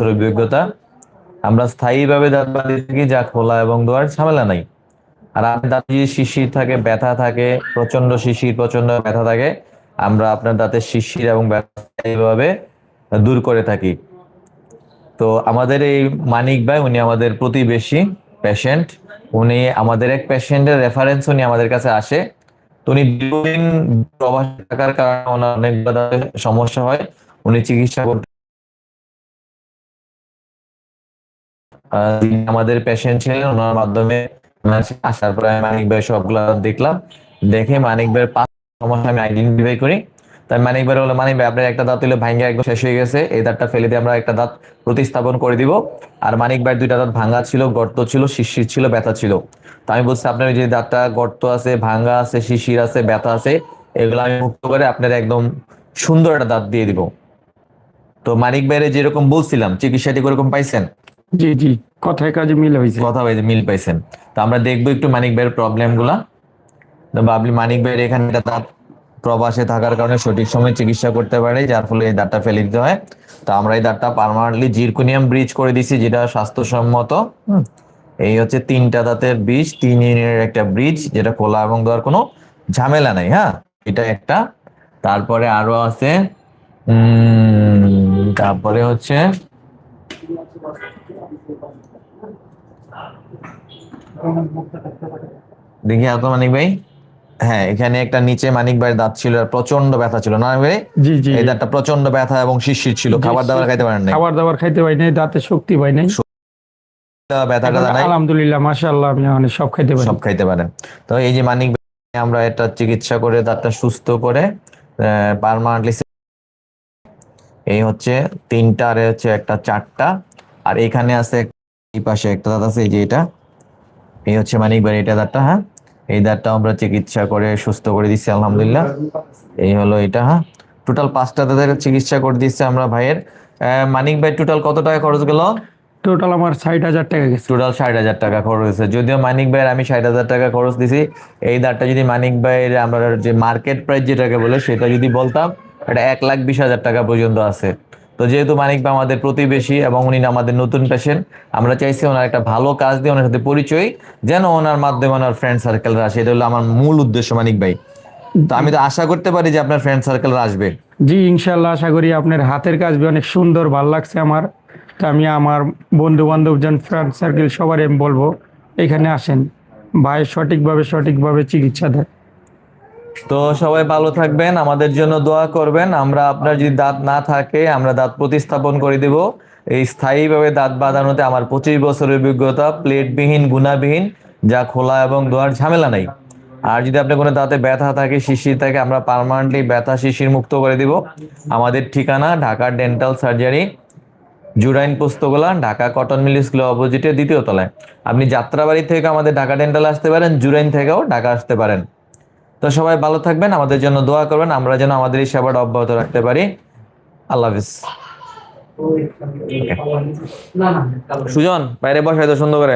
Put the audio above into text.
অভিজ্ঞতা? আমরা স্থায়ীভাবে দাঁত বাঁধিয়ে থাকি, যা খোলা এবং দোয়ার ঝামেলা নাই। আর আপনার দাঁতে যদি শিশির থাকে, ব্যথা থাকে প্রচণ্ড শিশির প্রচণ্ড ব্যথা থাকে, আমরা আপনার দাঁতের শিশির এবং ব্যথা দূর করে থাকি। তো আমাদের এই মানিক ভাই, উনি আমাদের প্রতিবেশী পেশেন্ট উনি আমাদের এক পেশেন্টের রেফারেন্স উনি আমাদের কাছে আসে। তো উনি দীর্ঘদিন প্রবাসে থাকার কারণে ওনার অনেক সমস্যা হয়। উনি চিকিৎসা করতে আমাদের পেশেন্ট ছিলেন, ওনার মাধ্যমে আসার পরে মানিক ভাই সবগুলা দেখলাম। দেখে মানিক ভাইয়ের পাঁচ সমস্যা আমি আইডেন্টিফাই করি। তাই মানিক ভাই বলে মানিক ভাই, আপনার একটা দাঁত হলে ভাঙ্গা, একদম শেষ হয়ে গেছে। এই দাঁতটা ফেলে দিয়ে আমরা একটা দাঁত প্রতিস্থাপন করে দিব। আর মানিক ভাইয়ের দুইটা দাঁত ভাঙ্গা ছিল, গর্ত ছিল, শিশির ছিল, ব্যথা ছিল। তো আমি বলছি, আপনার যে দাঁতটা গর্ত আছে, ভাঙ্গা আছে, শিশির আছে, ব্যথা আছে, এগুলো আমি মুক্ত করে আপনার একদম সুন্দর একটা দাঁত দিয়ে দিব। তো মানিক ভাইয়ের যেরকম বলছিলাম চিকিৎসাটি ওরকম পাইছেন? জি জি। কথায় কাজে মিল হয়েছে কথা হয়েছে মিল পাইছেন। তো আমরা দেখব একটু মানিক ভাইয়ের প্রবলেমগুলা। তো বাবলি মানিক ভাইয়ের এখানে দাঁত প্রবাসে থাকার কারণে সঠিক সময় চিকিৎসা করতে পারে যার ফলে এই দাঁতটা ফেলে দিতে হয়। তো আমরা এই দাঁতটা পার্মানেন্টলি জিরকোনিয়াম ব্রিজ করে দিছি, যেটা স্বাস্থ্যসম্মত। এই হচ্ছে তিনটা দাঁতের ব্রিজ তিন ইউনিটের একটা ব্রিজ যেটা খোলা এবং দেওয়ার কোনো ঝামেলা নাই হ্যাঁ? এটা একটা। তারপরে আরও আছে তারপরে হচ্ছে দেখি এত মানিক ভাই। হ্যাঁ এখানে একটা নিচে মানিক ভাইয়ের দাঁত ছিল আর প্রচণ্ড ব্যথা ছিল। না ভাই? জি জি। এই দাঁতটা প্রচণ্ড ব্যথা এবং শিরশির ছিল। খাবার দাবার খাইতে পারেন না খাবার দাবার খাইতে পারি নাই দাঁতে শক্তি পাই নাই। আলহামদুলিল্লাহ মাশাআল্লাহ আমি অনেক সব খাইতে পারি। সব খাইতে পারেন। তো এই যে মানিক ভাই, আমরা এটা চিকিৎসা করে দাঁতটা সুস্থ করে পারমানেন্টলি এই হচ্ছে তিনটা আর হচ্ছে একটা চারটা। আর এখানে আছে এই পাশে একটা দাঁত আছে এই যে এটা। এই হচ্ছে মানিক ভাই এটা দাঁতটা হ্যাঁ? এই দাঁতটা আমরা চিকিৎসা করে সুস্থ করে দিচ্ছি আলহামদুলিল্লাহ। এই হলো এটা হ্যাঁ? টোটাল পাঁচটা দাঁতের চিকিৎসা করে দিচ্ছি আমরা ভাইয়ের। মানিক ভাই টোটাল কত টাকা খরচ গেল? টোটাল আমার ষাট হাজার টাকা গেছে। টোটাল ষাট হাজার টাকা খরচ হয়েছে। যদিও মানিক ভাইয়ের আমি ষাট হাজার টাকা খরচ দিছি এই দাঁতটা যদি মানিক ভাইয়ের আমরা যে মার্কেট প্রাইস যেটাকে বলে সেটা যদি বলতাম এটা এক লাখ বিশ হাজার টাকা পর্যন্ত আছে। তো যেহেতু মানিক ভাই আমাদের প্রতিবেশী এবং উনি আমাদের নতুন পেশেন্ট আমরা চাইছি ওনার একটা ভালো কাজ দিয়ে ওনার সাথে পরিচয়, যেন ওনার মাধ্যমে ওনার ফ্রেন্ড সার্কেলরা আসে। এটা হলো আমার মূল উদ্দেশ্য মানিক ভাই। তো আমি তো আশা করতে পারি যে আপনার ফ্রেন্ড সার্কেলরা আসবে। জি ইনশাল্লাহ আশা করি আপনার হাতের কাজ বি অনেক সুন্দর, ভালো লাগছে আমার। তো আমি আমার বন্ধু বান্ধব জন ফ্রেন্ড সার্কেল সবার আমি বলব, এখানে আসেন। ভাই সঠিকভাবে সঠিকভাবে চিকিৎসা দেয়। তো সবাই ভালো থাকবেন, আমাদের জন্য দোয়া করবেন। আমরা আপনার যদি দাঁত না থাকে, আমরা দাঁত প্রতিস্থাপন করে দেব। এই স্থায়ীভাবে দাঁত বাঁধানোতে আমার পঁচিশ বছরের অভিজ্ঞতা, প্লেটবিহীন, গুণাবিহীন, যা খোলা এবং দোয়ার ঝামেলা নাই। আর যদি আপনার কোনো দাঁতে ব্যথা থাকে, শিশির থাকে, আমরা পার্মানেন্টলি ব্যথা শিশির মুক্ত করে দিব। আমাদের ঠিকানা Dhaka dental surgery Jurain Postogola Dhaka cotton mill school অপোজিটে দ্বিতীয় তলায়। আপনি যাত্রাবাড়ি থেকে আমাদের ঢাকা ডেন্টাল আসতে পারেন, জুরাইন থেকেও ঢাকা আসতে পারেন। তো সবাই ভালো থাকবেন আমাদের জন্য দোয়া করবেন আমরা যেন আমাদের এই সেবাটা অব্যাহত রাখতে পারি আল্লাহ হাফিজ সুজন বাইরে বসাই তো সুন্দর করে